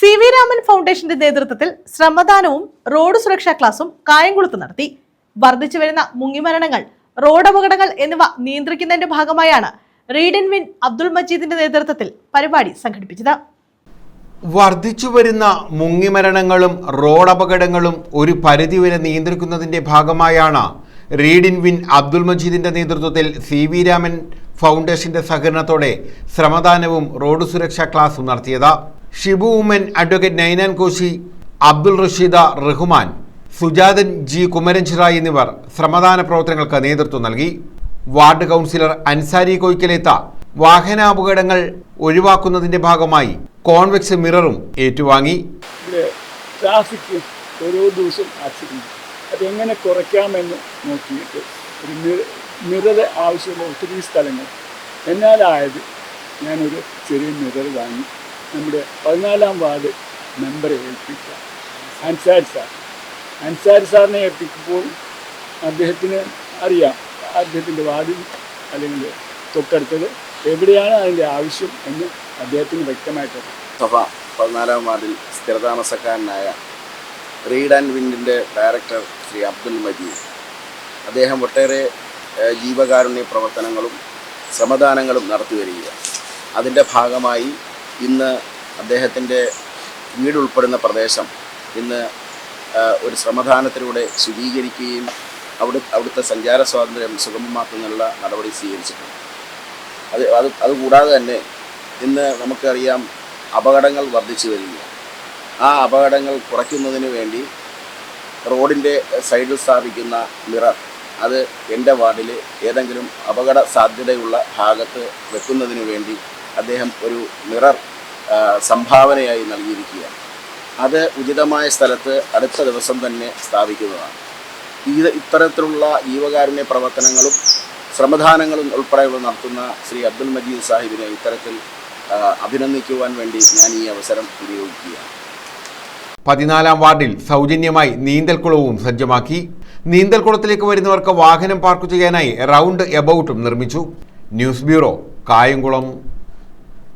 C V Raman ഫൗണ്ടേഷന്റെ നേതൃത്വത്തിൽ ശ്രമദാനവും road സുരക്ഷാ ക്ലാസും കായംകുളത്ത് നടത്തി. വർദ്ധിച്ചു വരുന്ന മുങ്ങിമരണങ്ങൾ റോഡ് അപകടങ്ങൾ എന്നിവ നിയന്ത്രിക്കുന്നതിന്റെ ഭാഗമായാണ് റീഡ് വിൻ അബ്ദുൾ മജീദിന്റെ നേതൃത്വത്തിൽ പരിപാടി സംഘടിപ്പിച്ചത്. വർദ്ധിച്ചു വരുന്ന മുങ്ങിമരണങ്ങളും റോഡ് അപകടങ്ങളും ഒരു പരിധിവരെ നിയന്ത്രിക്കുന്നതിന്റെ ഭാഗമായാണ് റീഡ് ഇൻ വിൻ അബ്ദുൾ മജീദിന്റെ നേതൃത്വത്തിൽ സി വി രാമൻ ഫൗണ്ടേഷന്റെ സഹകരണത്തോടെ ശ്രമദാനവും റോഡ് സുരക്ഷാ ക്ലാസും നടത്തിയത്. ഷിബു ഉമ്മൻ അഡ്വക്കേറ്റ് നൈനാൻ കോശി അബ്ദുൾ റഷീദ റഹ്മാൻ സുജാതൻ ജി കുമരൻഷിറ എന്നിവർ ശ്രമദാന പ്രവർത്തനങ്ങൾക്ക് നേതൃത്വം നൽകി. വാർഡ് കൗൺസിലർ അൻസാരി കൊയ്ക്കലേത്ത വാഹനാപകടങ്ങൾ ഒഴിവാക്കുന്നതിന്റെ ഭാഗമായി കോൺവെക്സ് മിററും ഏറ്റുവാങ്ങി. ട്രാഫിക് ഓരോ ദിവസം ആക്സിഡന്റ് അതെങ്ങനെ കുറയ്ക്കാമെന്ന് നോക്കിയിട്ട് മിറർ ആവശ്യമുള്ള ഒത്തിരി സ്ഥലങ്ങൾ. എന്നാലായത് ഞാനൊരു ചെറിയ മിറർ വാങ്ങി. നമ്മുടെ പതിനാലാം വാർഡ് മെമ്പറെ ഏൽപ്പിക്കുക അൻസാരി സാർ. അൻസാരി സാറിനെ ഏൽപ്പിക്കുമ്പോൾ അദ്ദേഹത്തിന് അറിയാം അദ്ദേഹത്തിന്റെ വാർഡിൽ അല്ലെങ്കിൽ തൊട്ടടുത്തത് എവിടെയാണ് അതിന്റെ ആവശ്യം എന്ന് അദ്ദേഹത്തിന് വ്യക്തമായിട്ട് സഭ പതിനാലാം വാർഡിൽ സ്ഥിരതാമസക്കാരനായ റീഡ് ആൻഡ് വിൻഡിന്റെ ഡയറക്ടർ ശ്രീ അബ്ദുൽ മജീദ്. അദ്ദേഹം ഒട്ടേറെ ജീവകാരുണ്യ പ്രവർത്തനങ്ങളും ശ്രമദാനങ്ങളും നടത്തി വരികയാണ് അതിന്റെ ഭാഗമായി ഇന്ന് അദ്ദേഹത്തിന്റെ വീടുൾപ്പെടുന്ന പ്രദേശം ഇന്ന് ഒരു ശ്രമദാനത്തിലൂടെ ശുചീകരിക്കുകയും അവിടെ അവിടുത്തെ സഞ്ചാര സ്വാതന്ത്ര്യം സുഗമമാക്കുന്നതിനുള്ള നടപടി സ്വീകരിച്ചിട്ടുണ്ട്. അത് അത് അതുകൂടാതെ തന്നെ ഇന്ന് നമുക്കറിയാം അപകടങ്ങൾ വർദ്ധിച്ചു വരികയാണ്. ആ അപകടങ്ങൾ കുറയ്ക്കുന്നതിന് വേണ്ടി റോഡിന്റെ സൈഡിൽ സ്ഥാപിക്കുന്ന മിറർ അത് എന്റെ വാർഡിൽ ഏതെങ്കിലും അപകട സാധ്യതയുള്ള ഭാഗത്ത് വെക്കുന്നതിന് വേണ്ടി അദ്ദേഹം ഒരു മിറർ സംഭാവനയായി നൽകിയിരിക്കുകയാണ്. അത് ഉചിതമായ സ്ഥലത്ത് അടുത്ത ദിവസം തന്നെ സ്ഥാപിക്കുന്നതാണ്. ഇത് ഇത്തരത്തിലുള്ള ജീവകാരുണ്യ പ്രവർത്തനങ്ങളും ശ്രമദാനങ്ങളും ഉൾപ്പെടെയുള്ള നടത്തുന്ന ശ്രീ അബ്ദുൽ മജീദ് സാഹിബിനെ ഇത്തരത്തിൽ അഭിനന്ദിക്കുവാൻ വേണ്ടി ഞാൻ ഈ അവസരം ഉപയോഗിക്കുകയാണ് പതിനാലാം വാർഡിൽ സൗജന്യമായി നീന്തൽക്കുളവും സജ്ജമാക്കി. നീന്തൽക്കുളത്തിലേക്ക് വരുന്നവർക്ക് വാഹനം പാർക്ക് ചെയ്യാനായി റൗണ്ട് എബൌട്ടും നിർമ്മിച്ചു. News bureau Kayamkulam.